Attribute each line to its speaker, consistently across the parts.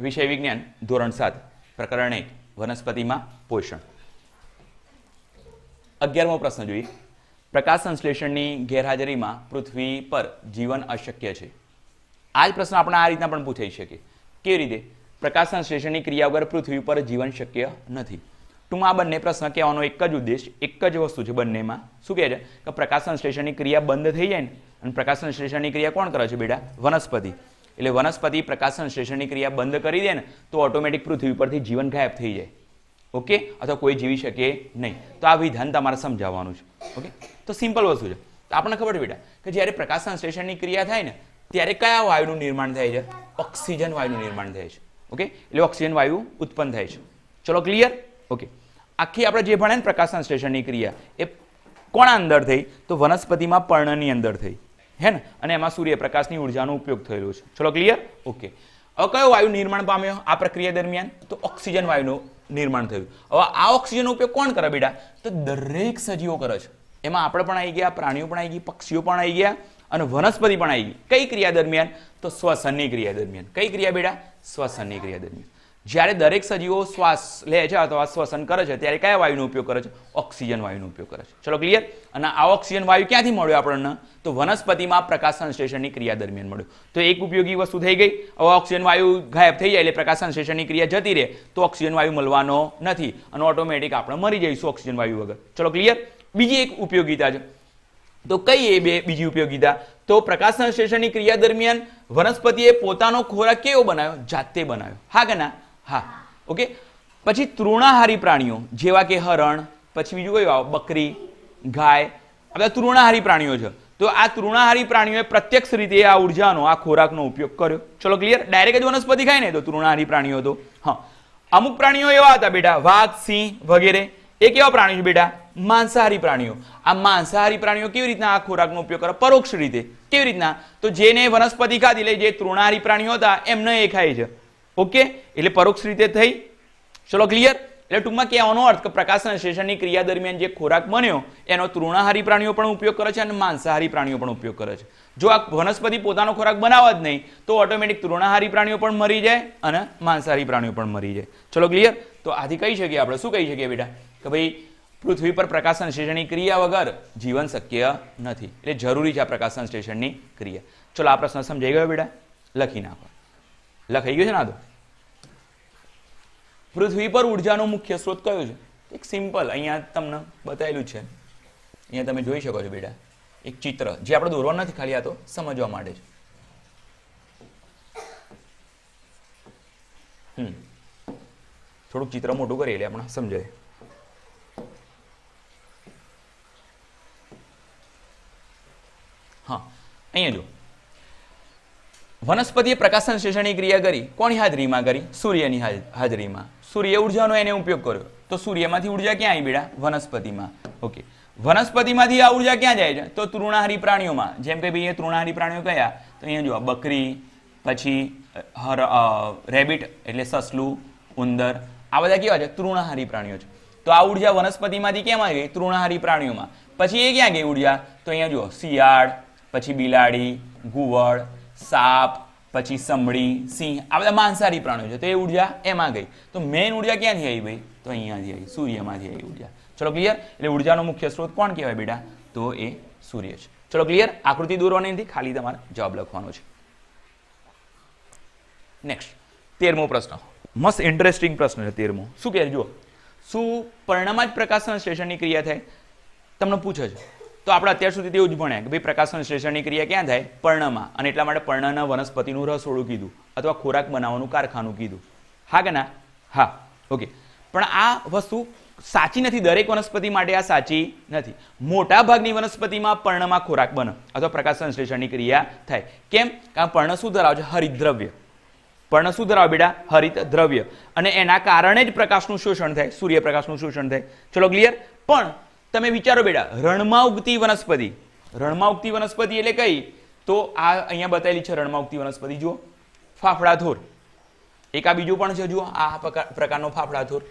Speaker 1: વિષય વિજ્ઞાન ધોરણ સાત, પ્રકરણ એક વનસ્પતિમાં પોષણ. અગિયારમો પ્રશ્ન જોઈએ. પ્રકાશ સંશ્લેષણની ગેરહાજરીમાં પૃથ્વી પર જીવન અશક્ય છે. આ જ પ્રશ્ન આપણે આ રીતના પણ પૂછાઈ શકે કેવી રીતે? પ્રકાશ સંશ્લેષણની ક્રિયા વગર પૃથ્વી પર જીવન શક્ય નથી. ટૂંકમાં આ બંને પ્રશ્ન કહેવાનો એક જ ઉદ્દેશ, એક જ વસ્તુ છે બંનેમાં. શું કહે છે? કે પ્રકાશ સંશ્લેષણની ક્રિયા બંધ થઈ જાય ને? અને પ્રકાશ સંશ્લેષણની ક્રિયા કોણ કરે છે બેટા? વનસ્પતિ. એટલે વનસ્પતિ પ્રકાશન શ્રેષણની ક્રિયા બંધ કરી દે ને, તો ઓટોમેટિક પૃથ્વી પરથી જીવન ગાયબ થઈ જાય. ઓકે અથવા કોઈ જીવી શકે નહીં. તો આ વિધાન તમારે સમજાવવાનું છે. ઓકે તો સિમ્પલ વસ્તુ છે. તો આપણને ખબર બેટા, કે જ્યારે પ્રકાશન શ્રેષણની ક્રિયા થાય ને, ત્યારે કયા વાયુનું નિર્માણ થાય છે? ઓક્સિજન વાયુનું નિર્માણ થાય છે. ઓકે એટલે ઓક્સિજન વાયુ ઉત્પન્ન થાય છે. ચલો ક્લિયર ઓકે આખી આપણે જે ભણે ને પ્રકાશન સંશ્લેષણની ક્રિયા, એ કોણા અંદર થઈ? તો વનસ્પતિમાં પર્ણની અંદર થઈ. હે ને? અને એમાં સૂર્યપ્રકાશની ઉર્જાનો ઉપયોગ થયેલો છે. ચલો ક્લિયર ઓકે હવે કયો વાયુ નિર્માણ પામ્યો આ પ્રક્રિયા દરમિયાન? તો ઓક્સિજન વાયુનું નિર્માણ થયું. હવે આ ઓક્સિજનનો ઉપયોગ કોણ કરે બેટા? તો દરેક સજીવો કરે છે. એમાં આપણે પણ આવી ગયા, પ્રાણીઓ પણ આવી ગઈ, પક્ષીઓ પણ આવી ગયા, અને વનસ્પતિ પણ આવી ગઈ. કઈ ક્રિયા દરમિયાન? તો શ્વસનની ક્રિયા દરમિયાન. કઈ ક્રિયા બેટા? શ્વસનની ક્રિયા દરમિયાન. જ્યારે દરેક સજીવો શ્વાસ લે છે અથવા શ્વસન કરે છે, ત્યારે કયા વાયુનો ઉપયોગ કરે છે? ઓક્સિજન વાયુનો ઉપયોગ કરે છે. ચલો ક્લિયર અને આ ઓક્સિજન વાયુ ક્યાંથી મળ્યો આપણને? તો વનસ્પતિમાં પ્રકાશ સંશ્લેષણની ક્રિયા દરમિયાન મળ્યો. તો એક ઉપયોગી વસ્તુ થઈ ગઈ. હવે ઓક્સિજન વાયુ ગાયબ થઈ જાય એટલે પ્રકાશ સંશ્લેષણની ક્રિયા જતી રહે. તો ઓક્સિજન વાયુ મળવાનો નથી અને ઓટોમેટિક આપણે મરી જઈશું ઓક્સિજન વાયુ વગર. ચલો ક્લિયર બીજી એક ઉપયોગિતા છે. તો કઈ એ બે બીજી ઉપયોગિતા? તો પ્રકાશ સંશ્લેષણની ક્રિયા દરમિયાન વનસ્પતિએ પોતાનો ખોરાક કેવો બનાવ્યો? જાતે બનાવ્યો. હા કે ના? હા, ઓકે? પછી તૃણાહારી પ્રાણીઓ, જેવા કે હરણ, પછી બીજું કયું આવો? બકરી, ગાય, આ બધા તૃણાહારી પ્રાણીઓ છે. તો આ તૃણાહારી પ્રાણીઓએ પ્રત્યક્ષ રીતે આ ઉર્જાનો, આ ખોરાકનો ઉપયોગ કર્યો. ચલો ક્લિયર ડાયરેક્ટ જ વનસ્પતિ ખાય ને તો તૃણાહારી પ્રાણીઓ તો. હા. અમુક પ્રાણીઓ એવા હતા બેટા, વાઘ, સિંહ વગેરે. એ કેવા પ્રાણીઓ છે બેટા, માંસાહારી પ્રાણીઓ. આ માંસાહારી પ્રાણીઓ કેવી રીતના આ ખોરાકનો ઉપયોગ કરે? પરોક્ષ રીતે. કેવી રીતના? તો જેને વનસ્પતિ ખાધી લે, જે તૃણાહારી પ્રાણીઓ હતા, એમને એ ખાય છે. ઓકે એટલે પરોક્ષ રીતે થઈ. ચલો ક્લિયર એટલે ટૂંકમાં કહેવાનો અર્થ, કે પ્રકાશન શેષણની ક્રિયા દરમિયાન જે ખોરાક બન્યો, એનો તૃણાહારી પ્રાણીઓ પણ ઉપયોગ કરે છે અને માંસાહારી પ્રાણીઓ પણ ઉપયોગ કરે છે. જો આ વનસ્પતિ પોતાનો ખોરાક બનાવવા જ નહીં, તો ઓટોમેટિક તૃણાહારી પ્રાણીઓ પણ મરી જાય અને માંસાહારી પ્રાણીઓ પણ મરી જાય. ચલો ક્લિયર તો આથી કહી શકીએ આપણે. શું કહી શકીએ બેટા? કે ભાઈ, પૃથ્વી પર પ્રકાશન શેષણની ક્રિયા વગર જીવન શક્ય નથી. એટલે જરૂરી છે આ પ્રકાશન શેષણની ક્રિયા. ચલો આ પ્રશ્ન સમજાઈ ગયો બેટા? લખી નાખો. લખાઈ ગયું છે ને આ તો? પૃથ્વી પર ઉર્જાનો મુખ્ય સ્ત્રોત કયો છે? એક સિમ્પલ, અહીંયા તમને બતાવેલું છે. અહીંયા તમે જોઈ શકો છો બેટા, એક ચિત્ર, જે આપણે દોરવા નથી ખાલી, આ તો સમજવા માટે છે. હમ. થોડુંક ચિત્ર મોટું કરીએ એટલે આપણે સમજાય. હા, અહીંયા જો વનસ્પતિએ પ્રકાશન શેષણની ક્રિયા કરી. કોની હાજરીમાં કરી? સૂર્યની હાજરીમાં. સૂર્ય ઉર્જાનો એને ઉપયોગ કર્યો. તો સૂર્યમાંથી ઊર્જા ક્યાં આવી બેડા વનસ્પતિમાં. ઓકે. વનસ્પતિમાંથી આ ઊર્જા ક્યાં જાય છે? તો તૃણાહારી પ્રાણીઓમાં. જેમ કે ભાઈ એ તૃણાહારી પ્રાણીઓ કયા? તો અહીંયા જુઓ, બકરી, પછી હર રેબિટ એટલે સસલું, ઉંદર. આ બધા કેવા છે? તૃણાહારી પ્રાણીઓ છે. તો આ ઊર્જા વનસ્પતિમાંથી કેમ આવી ગઈ? તૃણાહારી પ્રાણીઓમાં. પછી એ ક્યાં ગઈ ઊર્જા? તો અહીંયા જુઓ, શિયાળ, પછી બિલાડી ઘુવડ સાપ, પછી સંભળી સિંહ, આ બધા માંસાહારી પ્રાણીઓ છે. તો એ ઊર્જા એમાં ગઈ. તો મેઇન ઊર્જા ક્યાંથી આવી ભાઈ? તો અહીંયાથી આવી, સૂર્યમાંથી આવી ઊર્જા. ચલો ક્લિયર એટલે ઉર્જાનો મુખ્ય સ્ત્રોત કોણ કહેવાય બેટા? તો એ સૂર્ય છે. ચલો ક્લિયર આકૃતિ દોરવાની નથી ખાલી તમારે જવાબ લખવાનો છે. નેક્સ્ટ તેરમો પ્રશ્ન. મસ્ત ઇન્ટરેસ્ટિંગ પ્રશ્ન છે તેરમો. શું કહે જુઓ. શું પર્ણમાં જ પ્રકાશન સ્ટેશનની ક્રિયા થાય? તમને પૂછે છે. તો આપણે અત્યાર સુધી તેવું જ ભણ્યા કે ભાઈ પ્રકાશ સંશ્લેષણની ક્રિયા ક્યાં થાય? પર્ણમાં. અને એટલા માટે પર્ણના વનસ્પતિનું રસોડું કીધું. અથવા ખોરાક બનાવવાનું કારખાનું કીધું. હા કે ના? હા. ઓકે. પણ આ વસ્તુ સાચી નથી. દરેક વનસ્પતિ માટે આ સાચી નથી. મોટા ભાગની વનસ્પતિમાં પર્ણમાં ખોરાક બને અથવા પ્રકાશ સંશ્લેષણની ક્રિયા થાય. કેમ? કારણ પર્ણ શું ધરાવે છે? હરિદ્રવ્ય. પર્ણ શું ધરાવે બેટા? હરિત દ્રવ્ય અને એના કારણે જ પ્રકાશનું શોષણ થાય, સૂર્યપ્રકાશનું શોષણ થાય. ચલો ક્લિયર પણ તમે વિચારો બેટા રણમાં ઉગતી વનસ્પતિ. રણમાં ઉગતી વનસ્પતિ એટલે કઈ? તો આ અહીંયા બતાવેલી છે રણમાં ઉગતી વનસ્પતિ, જુઓ. ફાફડા થોર એક આ બીજું પણ છે, જુઓ. આ પ્રકાર- પ્રકારનો ફાફડા થોર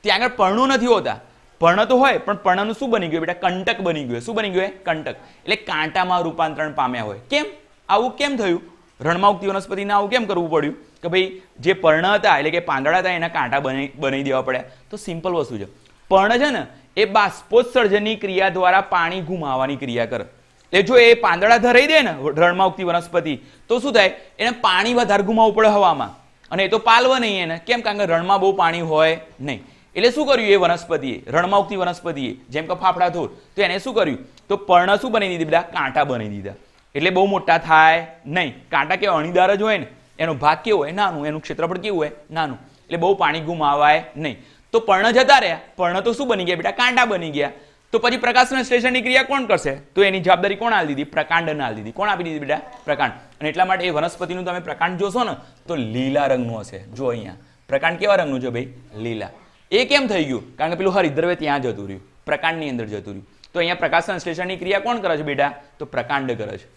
Speaker 1: ત્યાં આગળ પર્ણો નથી હોતા. પર્ણ તો હોય, પણ પર્ણનું શું બની ગયું બેટા? કંટક બની ગયું. શું બની ગયું? કંટક. એટલે કાંટામાં રૂપાંતરણ પામ્યા હોય. કેમ? આવું કેમ થયું? રણમાં ઉગતી વનસ્પતિને આવું કેમ કરવું પડ્યું? કે ભાઈ, જે પર્ણ હતા, એટલે કે પાંદડા હતા, એના કાંટા બની બનાવી દેવા પડ્યા. તો સિમ્પલ વસ્તુ છે. પર્ણ છે ને, એ બાષ્પોત્સર્જનની ક્રિયા દ્વારા પાણી ગુમાવવાની ક્રિયા કરે. એટલે જો એ પાંદડા ધરાઈ દે ને રણમાં ઉગતી વનસ્પતિ, તો શું થાય? એને પાણી વધારે ગુમાવવું પડે હવામાં. અને એ તો પાલવે નહીં એને. કેમ? કારણ કે રણમાં બહુ પાણી હોય નહીં. એટલે શું કર્યું એ વનસ્પતિએ? રણમાં ઉગતી વનસ્પતિએ, જેમ કે ફાફડા થોર તો એને શું કર્યું? તો પર્ણ શું બની દીધી? બધા કાંટા બની દીધા. એટલે બહુ મોટા થાય નહીં. કાંટા કે અણીદાર જ હોય ને. એનો ભાગ કેવો હોય? નાનું. એનું ક્ષેત્રફળ કેવું હોય? નાનું. એટલે બહુ પાણી ગુમાવાય નહીં. તો પર્ણ જતા રહ્યા. પર્ણ તો શું બની ગયા બેટા? કાંટા બની ગયા. તો પછી પ્રકાશ સંશ્લેષણની ક્રિયા કોણ કરશે? તો એની જવાબદારી કોણ આપી દીધી? પ્રકાંડને આપી દીધી. કોણ આપી દીધી બેટા? પ્રકાંડ. અને એટલા માટે એ વનસ્પતિનું તમે પ્રકાંડ જોશો ને, તો લીલા રંગનું હશે. જો અહીંયા. પ્રકાંડ કેવા રંગનું છે ભાઈ? લીલા. એ કેમ થઈ ગયું? કારણ કે પેલું હરિદ્રવ્ય ત્યાં જતું રહ્યું. પ્રકાંડની અંદર જતું રહ્યું. તો અહીંયા પ્રકાશ સંશ્લેષણની ક્રિયા કોણ કરે છે બેટા? તો પ્રકાંડ કરે છે.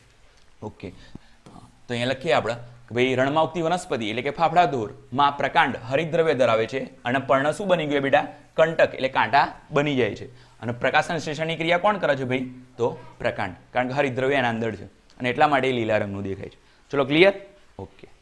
Speaker 1: ઓકે. તો અહીંયા લખીએ આપણે. ભાઈ રણમાં ઉગતી વનસ્પતિ એટલે કે ફાફડા દોરમાં પ્રકાંડ હરિદ્રવ્ય ધરાવે છે અને પર્ણ શું બની ગયું બેટા? કંટક એટલે કાંટા બની જાય છે. અને પ્રકાશ સંશ્લેષણની ક્રિયા કોણ કરે છે ભાઈ? તો પ્રકાંડ. કારણ કે હરિદ્રવ્ય એના અંદર છે. અને એટલા માટે લીલા રંગનું દેખાય છે. ચલો ક્લિયર ઓકે